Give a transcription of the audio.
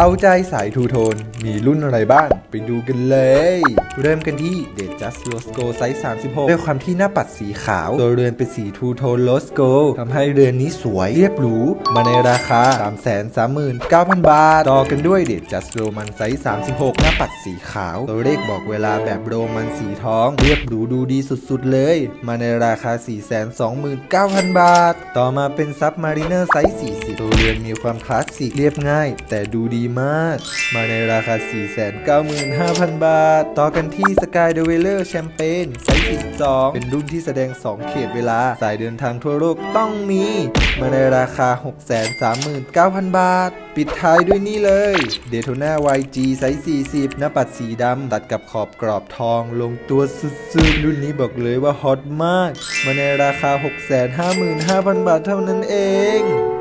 เอาใจสายทูโทน มีรุ่นอะไรบ้าง ไปดูกันเลย เริ่มกันที่เด j จัสโลสโกไซส์ 36 ด้วยความที่หน้าปัดสีขาว ตัวเรือนเป็นสีทูโทนโลสโกทำให้เรือนนี้สวยเรียบหรู มาในราคา 339,000 บาท ต่อกันด้วยเด j จัสโรมันไซส์ 36 หน้าปัดสีขาว ตัวเลขบอกเวลาแบบโรมันสีทอง เรียบหรูดูดีสุดๆเลย มาในราคา 429,000 บาท ต่อมาเป็นซับมารีเนอร์ไซส์ 40 ตัวเรือนมีความคลาสสิกเรียบง่าย แต่ดูดีมาก มาในราคา 495,000 บาท ต่อกันที่ Sky d w e l l e r Champagne ไซส์42 เป็นรุ่นที่แสดง 2 เขตเวลา สายเดินทางทั่วโลกต้องมี มาในราคา 639,000 บาท ปิดท้ายด้วยนี่เลย Daytona YG ไซส์40 หน้าปัดสีดำ ตัดกับขอบกรอบทองลงตัวสุดๆ รุ่นนี้บอกเลยว่าฮอตมาก มาในราคา 655,000 บาทเท่านั้นเอง